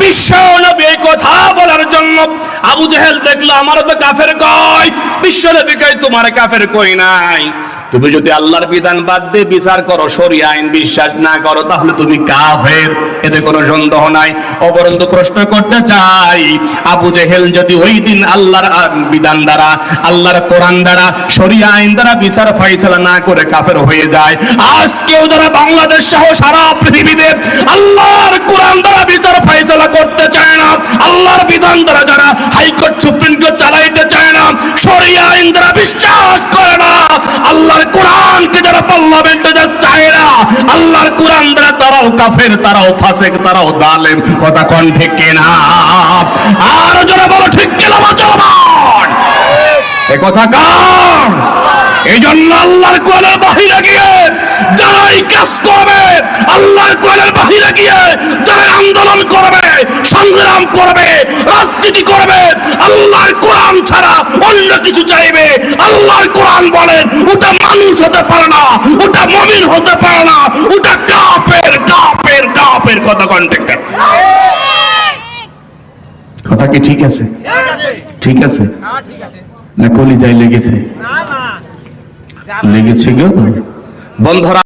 বিশ্ব কথা বলার জন্য আবু জেহেল দেখল আমারও তো কাফের কয় কয় তোমার কাফের কই নাই? তুমি যদি আল্লাহর বিধান বাদ দিয়ে বিচার করো শরিয়া আইন বিশ্বাস না করো, তাহলে তুমি কাফের। এতে কোনো সন্দেহ নাই। অপরন্ত প্রশ্ন করতে চাই, আবু জেহেল যদি ওই দিন আল্লাহর বিধান দ্বারা, আল্লাহর কোরআন দ্বারা শরিয়া আইন দ্বারা বিচার ফয়সালা না করে কাফের হয়ে যায়, আজকেও যারা বাংলাদেশ সহ সারা পৃথিবীতে আল্লাহর কোরআন দ্বারা বিচার ফয়সালা করতে চায় না আল্লাহর বিধান দ্বারা যারা হাইকোর্ট, সুপ্রিম কোর্ট চালাইতে চায় না, শরিয়া আইন দ্বারা বিশ্বাস করে না। আল্লাহর কোরআনকে যারা পার্লামেন্টে যা চায় না, আল্লাহর কোরআন দ্বারা তারাও কাফের, তারাও ফাসেক, তারাও জালেম। কথা কোন ঠিক কিনা? আর যারা বলো ঠিক কিনা বাঁচাবান এ কথা কার এই জন্য আল্লাহর কোরআনের বাহিরে গিয়ে যারা এই কাজ করবে, আল্লাহর কোরআনের বাহিরে গিয়ে যারা আন্দোলন করবে সংগ্রাম করবে রাজনীতি করবে আল্লাহর কোরআন ছাড়া অন্য কিছু চাইবে। আল্লাহর কোরআন বলেন ওটা মানুষ হতে পারে না ওটা মমিন হতে পারে না ওটা কাপের কাপের কাপের কথা কন্টেক্ট কথা কি ঠিক আছে? ঠিক আছে? না কলিজায় লেগেছে? লেগেছে গো? বন্ধরা